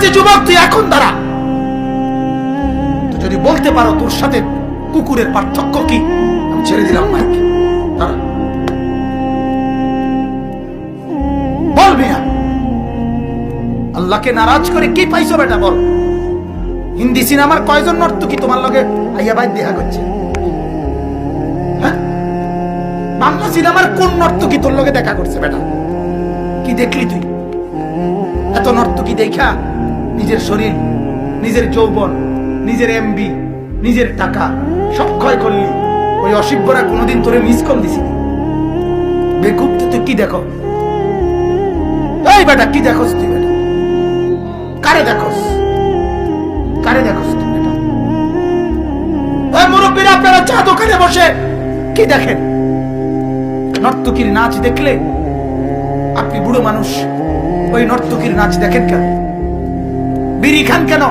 নামাজি যুবক তুই এখন দাঁড়া। তুই যদি বলতে পারো তোর সাথে কুকুরের পার্থক্য কি, আমি ছেড়ে দিলাম মাইকে আল্লাহকে নারাজ করে কি পাইছো বেটা বল। হিন্দি সিনেমার কয়জন নর্তকী তোমার লগে আইয়া বাইর দেখা করছে? হ্যাঁ? বাংলা সিনেমার কোন নর্তকী তোর লগে দেখা করছে বেটা? কি দেখলি তুই? এত নর্তকী দেখা নিজের শরীর, নিজের যৌবন, নিজের এমবি নিজের টাকা, সব ক্ষয় করলি। ওই অসিব্যরা কোনোদিন তোরে মিস কল দিছি বেকুব তুই কি দেখো? এই বেটা, কি দেখোস তুই বেটা? কারে দেখোস? কারে দেখোস তুই বেটা? মুরব্বীরা আপনারা চা দোকানে বসে কি দেখেন? নর্তকীর নাচ দেখলে আপনি বুড়ো মানুষ। ওই নর্তকীর নাচ দেখেন কেন? বিড়ি খান কেন